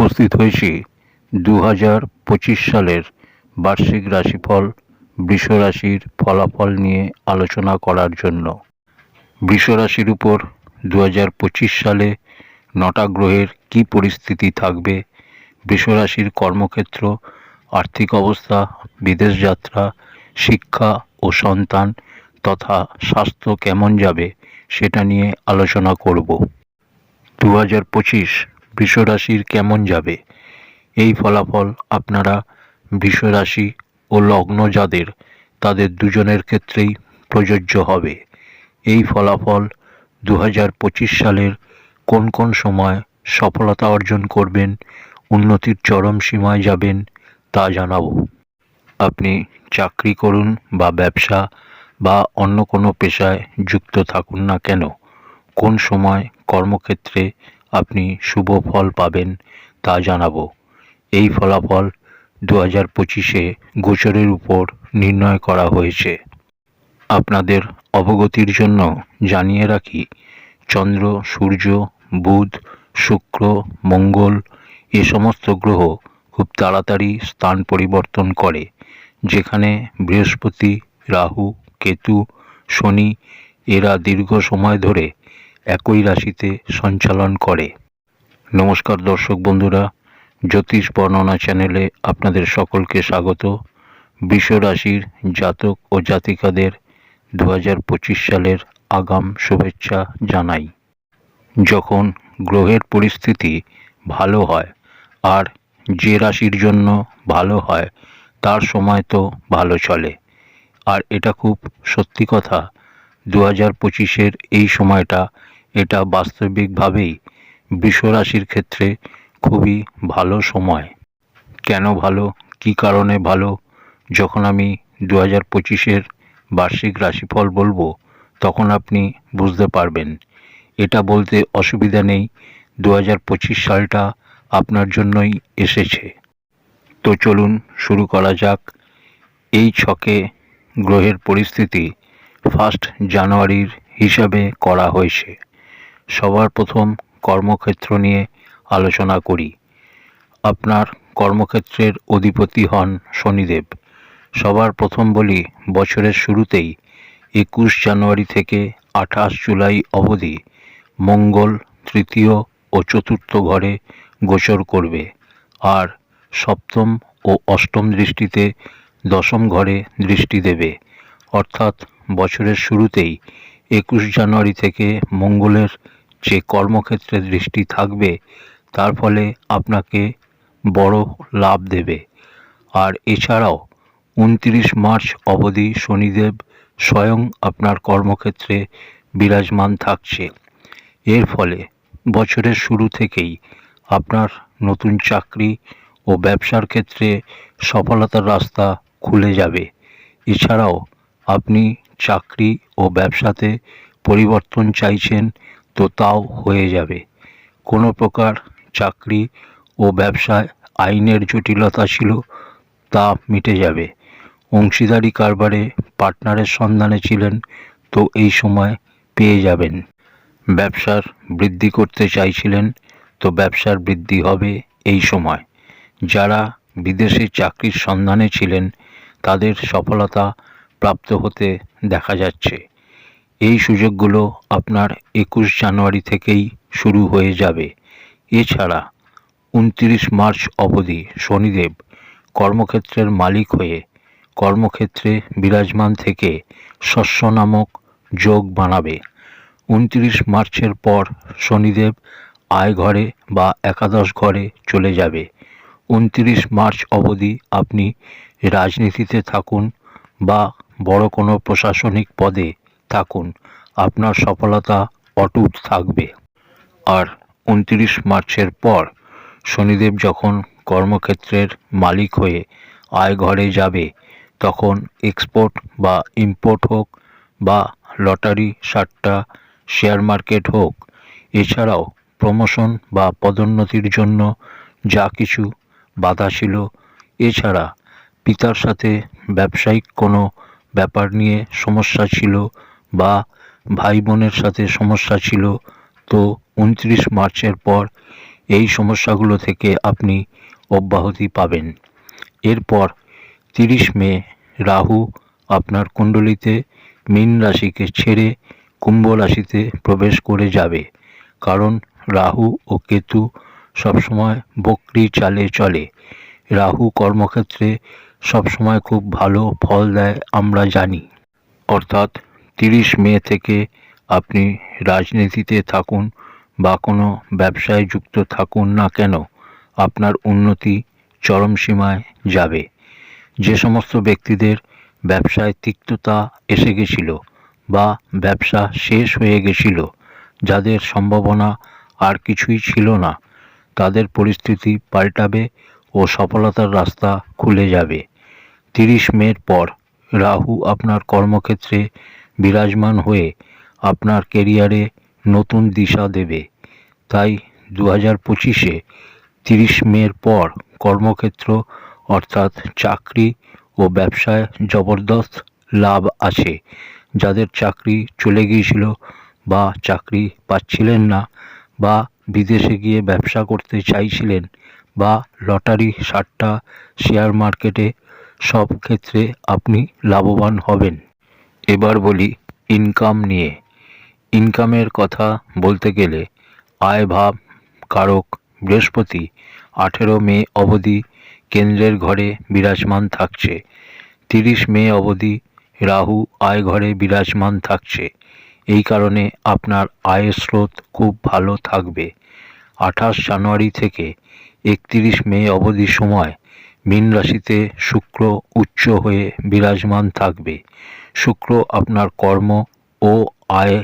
উপস্থিত হয়েছি দু হাজার পঁচিশ সালের বার্ষিক রাশিফল বৃষ রাশির ফলাফল নিয়ে আলোচনা করার জন্য। বৃষ রাশির উপর দু হাজার পঁচিশ সালে নটা গ্রহের কী পরিস্থিতি থাকবে বৃষ রাশির কর্মক্ষেত্র, আর্থিক অবস্থা, বিদেশ যাত্রা, শিক্ষা ও সন্তান তথা স্বাস্থ্য কেমন যাবে সেটা নিয়ে আলোচনা করব। দু হাজার পঁচিশ হাজার পঁচিশ বৃষ রাশির কেমন যাবে? এই ফলাফল আপনারা বৃষ রাশি ও লগ্ন যাদের তাদের দুজনের ক্ষেত্রেই প্রযোজ্য হবে। এই ফলাফল দু হাজার পঁচিশ সালের কোন কোন সময় সফলতা অর্জন করবেন, উন্নতির চরম সীমায় যাবেন তা জানাব। আপনি চাকরি করুন বা ব্যবসা বা অন্য কোনো পেশায় যুক্ত থাকুন না কেন? কোন সময় কর্মক্ষেত্রে আপনি শুভ ফল পাবেন তা জানাব। এই ফলাফল দু হাজার পঁচিশে গোচরের উপর নির্ণয় করা হয়েছে। আপনাদের অবগতির জন্য জানিয়ে রাখি, চন্দ্র, সূর্য, বুধ, শুক্র, মঙ্গল এ সমস্ত গ্রহ খুব তাড়াতাড়ি স্থান পরিবর্তন করে, যেখানে বৃহস্পতি, রাহু, কেতু, শনি এরা দীর্ঘ সময় ধরে একই রাশিতে সঞ্চালন করে। নমস্কার দর্শক বন্ধুরা, জ্যোতিষ বর্ণনা চ্যানেলে আপনাদের সকলকে স্বাগত। বৃষ রাশির জাতক ও জাতিকাদের দু হাজার পঁচিশ সালের আগাম শুভেচ্ছা জানাই। যখন গ্রহের পরিস্থিতি ভালো হয় আর যে রাশির জন্য ভালো হয়, তার সময় তো ভালো চলে। আর এটা খুব সত্যি কথা দু হাজার পঁচিশের এই সময়টা এটা বাস্তবিকভাবেই বৃষ রাশির ক্ষেত্রে খুবই ভালো সময়। কেন ভালো? কী কারণে ভালো? যখন আমি দু হাজার পঁচিশের বার্ষিক রাশিফল বলব, তখন আপনি বুঝতে পারবেন। এটা বলতে অসুবিধা নেই দু হাজার পঁচিশ সালটা আপনার জন্যই এসেছে। তো চলুন শুরু করা যাক। এই ছকে গ্রহের পরিস্থিতি ফার্স্ট জানুয়ারির হিসাবে করা হয়েছে। সবার প্রথম কর্মক্ষেত্র নিয়ে আলোচনা করি। আপনার কর্মক্ষেত্রের অধিপতি হন শনিদেব। সবার প্রথম বলি, বছরের শুরুতেই একুশ জানুয়ারি থেকে আঠাশ জুলাই অবধি মঙ্গল তৃতীয় ও চতুর্থ ঘরে গোচর করবে। আর সপ্তম ও অষ্টম দৃষ্টিতে দশম ঘরে দৃষ্টি দেবে। অর্থাৎ বছরের শুরুতেই একুশ জানুয়ারি থেকে মঙ্গলের যে কর্মক্ষেত্রে দৃষ্টি থাকবে, তার ফলে আপনাকে বড় লাভ দেবে। আর এছাড়াও, উনত্রিশ মার্চ অবধি শনিদেব স্বয়ং আপনার কর্মক্ষেত্রে বিরাজমান থাকছে। এর ফলে বছরের শুরু থেকেই আপনার নতুন চাকরি ও ব্যবসার ক্ষেত্রে সফলতার রাস্তা খুলে যাবে। এছাড়াও, আপনি চাকরি ও ব্যবসাতে পরিবর্তন চাইছেন তো তাও হয়ে যাবে। কোনো প্রকার চাকরি ও ব্যবসায় আইনের জটিলতা ছিল, তা মিটে যাবে। অংশীদারি কারবারে পার্টনারের সন্ধানে ছিলেন, তো এই সময় পেয়ে যাবেন। ব্যবসার বৃদ্ধি করতে চাইছিলেন, তো ব্যবসার বৃদ্ধি হবে এই সময়। যারা বিদেশে চাকরির সন্ধানে ছিলেন, তাদের সফলতা প্রাপ্ত হতে দেখা যাচ্ছে। এই সুযোগগুলো আপনার একুশ জানুয়ারি থেকেই শুরু হয়ে যাবে। এছাড়া উনত্রিশ মার্চ অবধি শনিদেব কর্মক্ষেত্রের মালিক হয়ে কর্মক্ষেত্রে বিরাজমান থেকে শস্য নামক যোগ বানাবে। উনত্রিশ মার্চের পর শনিদেব আয় ঘরে বা একাদশ ঘরে চলে যাবে। উনত্রিশ মার্চ অবধি আপনি রাজনীতিতে থাকুন বা বড় কোনো প্রশাসনিক পদে থাকুন, আপনার সফলতা অটুট থাকবে। আর উনত্রিশ মার্চের পর শনিদেব যখন কর্মক্ষেত্রের মালিক হয়ে আয় ঘরে যাবে, তখন এক্সপোর্ট বা ইম্পোর্ট হোক বা লটারি সাট্টা শেয়ার মার্কেট হোক, এছাড়াও প্রমোশন বা পদোন্নতির জন্য যা কিছু বাধা ছিল, এছাড়া পিতার সাথে ব্যবসায়িক কোনো ব্যাপার নিয়ে সমস্যা ছিল বা ভাই বোনের সাথে সমস্যা ছিল, তো উনত্রিশ মার্চের পর এই সমস্যাগুলো থেকে আপনি অব্যাহতি পাবেন। এরপর তিরিশ মে, রাহু আপনার কুণ্ডলিতে মীন রাশিকে ছেড়ে কুম্ভ রাশিতে প্রবেশ করে যাবে, কারণ রাহু ও কেতু সবসময় বক্রি চালে চলে। রাহু কর্মক্ষেত্রে সবসময় খুব ভালো ফল দেয়, আমরা জানি। অর্থাৎ তিরিশ মে থেকে আপনি রাজনীতিতে থাকুন বা কোনো ব্যবসায় যুক্ত থাকুন না কেন, আপনার উন্নতি চরম সীমায় যাবে। যে সমস্ত ব্যক্তিদের ব্যবসায় তিক্ততা এসে গেছিল বা ব্যবসা শেষ হয়ে গেছিল, যাদের সম্ভাবনা আর কিছুই ছিল না, তাদের পরিস্থিতি পাল্টাবে ও সফলতার রাস্তা খুলে যাবে। তিরিশ মের পর রাহু আপনার কর্মক্ষেত্রে বিরাজমান হয়ে আপনার কেরিয়ারে নতুন দিশা দেবে। তাই দু হাজার পঁচিশে তিরিশ মের পর কর্মক্ষেত্র অর্থাৎ চাকরি ও ব্যবসায় জবরদস্ত লাভ আছে। যাদের চাকরি চলে গিয়েছিল বা চাকরি পাচ্ছিলেন না বা বিদেশে গিয়ে ব্যবসা করতে চাইছিলেন বা লটারি সাট্টা শেয়ার মার্কেটে সব ক্ষেত্রে আপনি লাভবান হবেন। এবার বলি ইনকাম নিয়ে। ইনকামের কথা বলতে গেলে আয় ভাব কারক বৃহস্পতি আঠেরো মে অবধি কেন্দ্রের ঘরে বিরাজমান থাকছে। তিরিশ মে অবধি রাহু আয় ঘরে বিরাজমান থাকছে। এই কারণে আপনার আয়ের স্রোত খুব ভালো থাকবে। আঠাশ জানুয়ারি থেকে একত্রিশ মে অবধি সময় মীন রাশিতে শুক্র উচ্চ হয়ে বিরাজমান থাকবে। শুক্র আপনার কর্ম ও আয়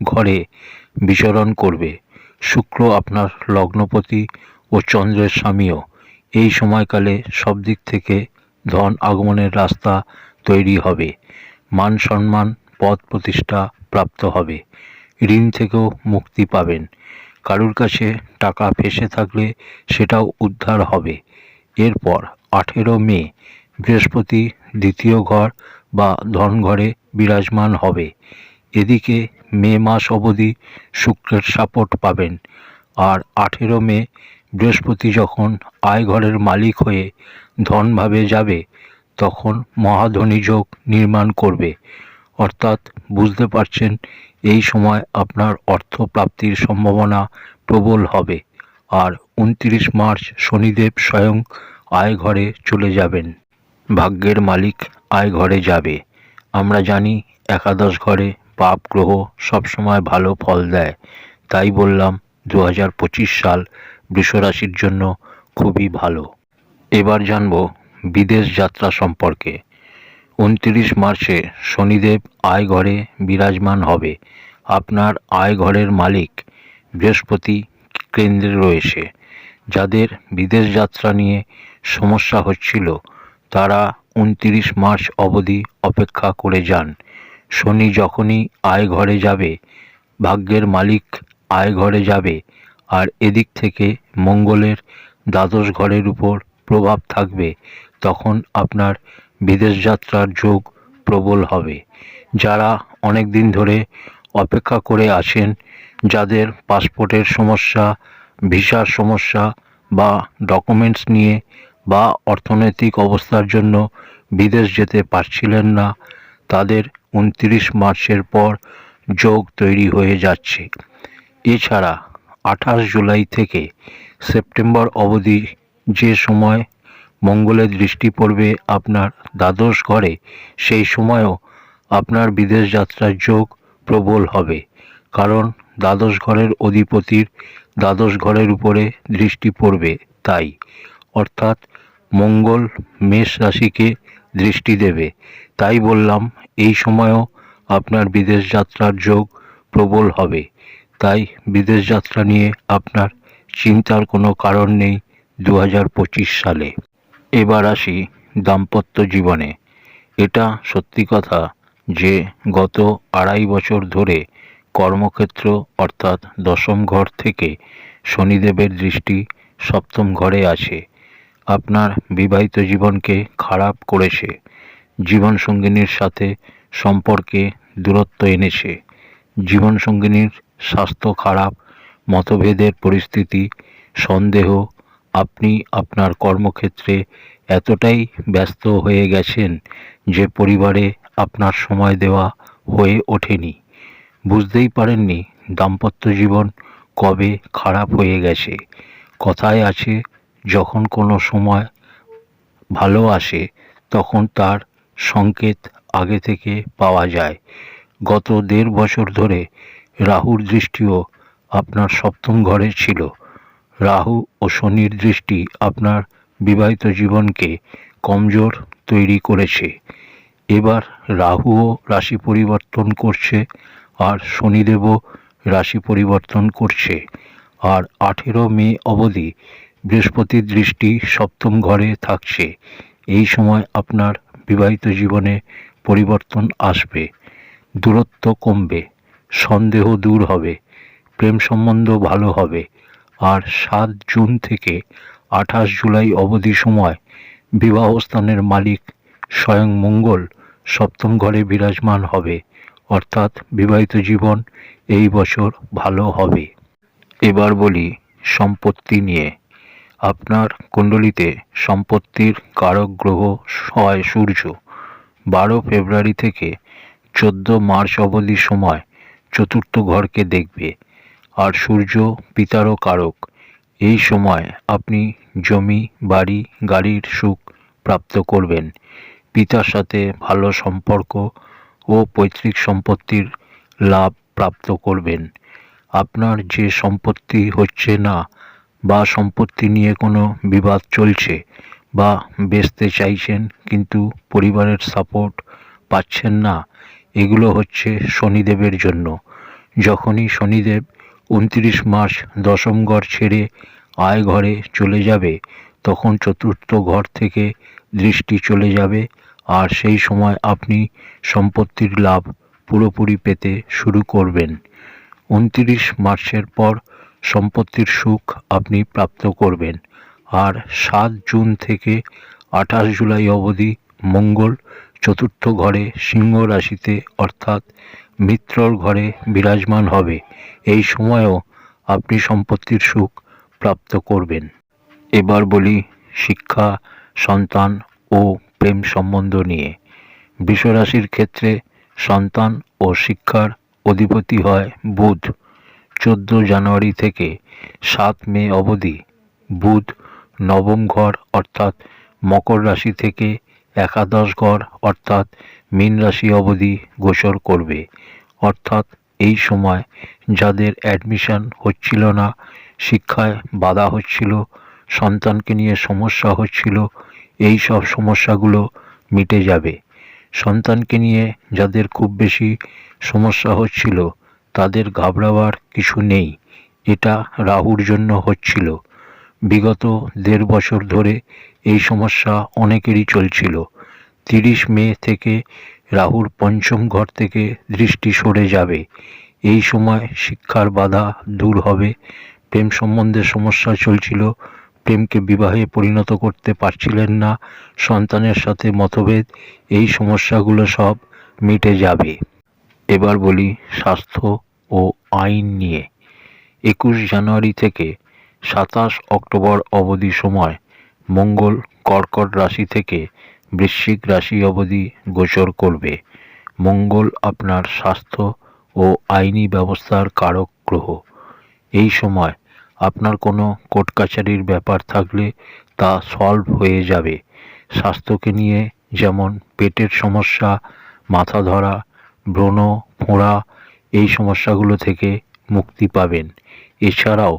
ঘরে বিচরণ করবে। শুক্র আপনার লগ্নপতি ও চন্দ্রের স্বামীও। এই সময়কালে সব দিক থেকে ধন আগমনের রাস্তা তৈরি হবে। মান সম্মান, পদ প্রতিষ্ঠা প্রাপ্ত হবে। ঋণ থেকেও মুক্তি পাবেন। কারুর কাছে টাকা ফেসে থাকলে সেটাও উদ্ধার হবে। এরপর আঠেরো মে, বৃহস্পতি দ্বিতীয় ঘর বা ধন ঘরে বিরাজমান হবে। এদিকে মে মাস অবধি শুক্রের সাপোর্ট পাবেন। আর আঠেরো মে, বৃহস্পতি যখন আয় ঘরের মালিক হয়ে ধনভাবে যাবে, তখন মহাধনী যোগ নির্মাণ করবে। অর্থাৎ বুঝতে পারছেন, এই সময় আপনার অর্থ প্রাপ্তির সম্ভাবনা প্রবল হবে। আর উনত্রিশ মার্চ শনিদেব স্বয়ং আয় ঘরে চলে যাবেন। ভাগ্যের মালিক আয় ঘরে যাবে। আমরা জানি একাদশ ঘরে পাপ গ্রহ সবসময় ভালো ফল দেয়। তাই বললাম দু হাজার পঁচিশ সাল বৃষরাশির জন্য খুবই ভালো। এবার জানব বিদেশ যাত্রা সম্পর্কে। উনত্রিশ মার্চে শনিদেব আয় ঘরে বিরাজমান হবে। আপনার আয় ঘরের মালিক বৃহস্পতি কেন্দ্রে রয়েছে। যাদের বিদেশ যাত্রা নিয়ে সমস্যা হচ্ছিল, তারা উনত্রিশ মার্চ অবধি অপেক্ষা করে যান। শনি যখনই আয় ঘরে যাবে, ভাগ্যের মালিক আয় ঘরে যাবে, আর এদিক থেকে মঙ্গলের দ্বাদশ ঘরের উপর প্রভাব থাকবে, তখন আপনার বিদেশ যাত্রার যোগ প্রবল হবে। যারা অনেক দিন ধরে অপেক্ষা করে আছেন, যাদের পাসপোর্টের সমস্যা, ভিসার সমস্যা বা ডকুমেন্টস নিয়ে বা অর্থনৈতিক অবস্থার জন্য বিদেশ যেতে পারছিলেন না, তাদের উনত্রিশ মার্চের পর যোগ তৈরি হয়ে যাচ্ছে। এছাড়া আঠাশ জুলাই থেকে সেপ্টেম্বর অবধি যে সময় মঙ্গলের দৃষ্টি পড়বে আপনার দ্বাদশ ঘরে, সেই সময়ও আপনার বিদেশ যাত্রার যোগ প্রবল হবে। কারণ দ্বাদশ ঘরের অধিপতির দ্বাদশ ঘরের উপরে দৃষ্টি পড়বে তাই। অর্থাৎ মঙ্গল মেষ রাশিকে দৃষ্টি দেবে। তাই বললাম, এই সময়ও আপনার বিদেশ যাত্রার যোগ প্রবল হবে। তাই বিদেশ যাত্রা নিয়ে আপনার চিন্তার কোনো কারণ নেই দু হাজার পঁচিশ সালে। এবার আসি দাম্পত্য জীবনে। এটা সত্যি কথা যে গত আড়াই বছর ধরে কর্মক্ষেত্র অর্থাৎ দশম ঘর থেকে শনিদেবের দৃষ্টি সপ্তম ঘরে আছে। আপনার বিবাহিত জীবনকে খারাপ করেছে। জীবনসঙ্গিনীর সাথে সম্পর্কে দূরত্ব এনেছে। জীবনসঙ্গিনীর স্বাস্থ্য খারাপ, মতভেদের পরিস্থিতি, সন্দেহ, আপনি আপনার কর্মক্ষেত্রে এতটাই ব্যস্ত হয়ে গেছেন যে পরিবারে আপনার সময় দেওয়া হয়ে ওঠেনি। বুঝতেই পারেননি দাম্পত্য জীবন কবে খারাপ হয়ে গেছে। কথায় আছে যখন কোনো সময় ভালো আসে, তখন তার সংকেত আগে থেকে পাওয়া যায়। গত দেড় বছর ধরে রাহুর দৃষ্টিও আপনার সপ্তম ঘরে ছিল। রাহু ও শনির দৃষ্টি আপনার বিবাহিত জীবনকে কমজোর তৈরি করেছে। এবার রাহুও রাশি পরিবর্তন করছে আর শনিদেবও রাশি পরিবর্তন করছে। আর আঠেরো মে অবধি বৃহস্পতির দৃষ্টি সপ্তম ঘরে থাকছে। এই সময় আপনার বিবাহিত জীবনে পরিবর্তন আসবে। দূরত্ব কমবে, সন্দেহ দূর হবে, প্রেম সম্বন্ধ ভালো হবে। আর সাত জুন থেকে আঠাশ জুলাই অবধি সময় বিবাহস্থানের মালিক স্বয়ং মঙ্গল সপ্তম ঘরে বিরাজমান হবে। অর্থাৎ বিবাহিত জীবন এই বছর ভালো হবে। এবার বলি সম্পত্তি নিয়ে। আপনার কুণ্ডলিতে সম্পত্তির কারক গ্রহ হয় সূর্য। বারো ফেব্রুয়ারি থেকে চোদ্দ মার্চ অবধি সময় চতুর্থ ঘরকে দেখবে, আর সূর্য পিতারও কারক। এই সময় আপনি জমি, বাড়ি, গাড়ির সুখ প্রাপ্ত করবেন। পিতার সাথে ভালো সম্পর্ক ও পৈতৃক সম্পত্তির লাভ প্রাপ্ত করবেন। আপনার যে সম্পত্তি হচ্ছে না বা সম্পত্তি নিয়ে কোনো বিবাদ চলছে বা বেচতে চাইছেন কিন্তু পরিবারের সাপোর্ট পাচ্ছেন না, এগুলো হচ্ছে শনিদেবের জন্য। যখনই শনিদেব উনত্রিশ মার্চ দশম ঘর ছেড়ে আয় ঘরে চলে যাবে, তখন চতুর্থ ঘর থেকে দৃষ্টি চলে যাবে আর সেই সময় আপনি সম্পত্তির লাভ পুরোপুরি পেতে শুরু করবেন। উনত্রিশ মার্চের পর সম্পত্তির সুখ আপনি প্রাপ্ত করবেন। আর সাত জুন থেকে আঠাশ জুলাই অবধি মঙ্গল চতুর্থ ঘরে সিংহ রাশিতে অর্থাৎ মিত্রর ঘরে বিরাজমান হবে। এই সময়েও আপনি সম্পত্তির সুখ প্রাপ্ত করবেন। এবার বলি শিক্ষা, সন্তান ও প্রেম সম্বন্ধ নিয়ে। বিশ্বরাশির ক্ষেত্রে সন্তান ও শিক্ষার অধিপতি হয় বুধ। চোদ্দ জানুয়ারি থেকে সাত মে অবধি বুধ নবম ঘর অর্থাৎ মকর রাশি থেকে একাদশ ঘর অর্থাৎ মীন রাশি অবধি গোচর করবে। অর্থাৎ এই সময় যাদের অ্যাডমিশন হচ্ছিল না, শিক্ষায় বাধা হচ্ছিল, সন্তানকে নিয়ে সমস্যা হচ্ছিল, এই সব সমস্যাগুলো মিটে যাবে। সন্তানকে নিয়ে যাদের খুব বেশি সমস্যা হচ্ছিল তাদের ঘাবড়াবার কিছু নেই। এটা রাহুর জন্য হচ্ছিল। বিগত দেড় বছর ধরে এই সমস্যা অনেকেরই চলছিল। তিরিশ মে থেকে রাহুর পঞ্চম ঘর থেকে দৃষ্টি সরে যাবে। এই সময় শিক্ষার বাধা দূর হবে। প্রেম সম্বন্ধে সমস্যা চলছিল। প্রেমকে বিবাহে পরিণত করতে পারছিলেন না। সন্তানের সাথে মতভেদ। এই সমস্যাগুলো সব মিটে যাবে। এবার বলি স্বাস্থ্য ও আইন নিয়ে। একুশ জানুয়ারি থেকে সাতাশ অক্টোবর অবধি সময় মঙ্গল কর্কট রাশি থেকে বৃশ্চিক রাশি অবধি গোচর করবে। মঙ্গল আপনার স্বাস্থ্য ও আইনি ব্যবস্থার কারক গ্রহ। এই সময় আপনার কোনো কোর্ট কাছারির ব্যাপার থাকলে তা সলভ হয়ে যাবে। স্বাস্থ্যকে নিয়ে যেমন পেটের সমস্যা, মাথা ধরা ব্রণ ফোঁড়া এই সমস্যাগুলো থেকে মুক্তি পাবেন। এছাড়াও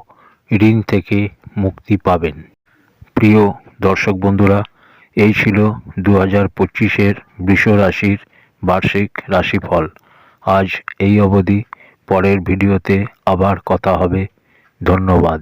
ঋণ থেকে মুক্তি পাবেন। প্রিয় দর্শক বন্ধুরা, এই ছিল দু হাজার পঁচিশের বৃষ রাশির বার্ষিক রাশিফল। আজ এই অবধি, পরের ভিডিওতে আবার কথা হবে। ধন্যবাদ।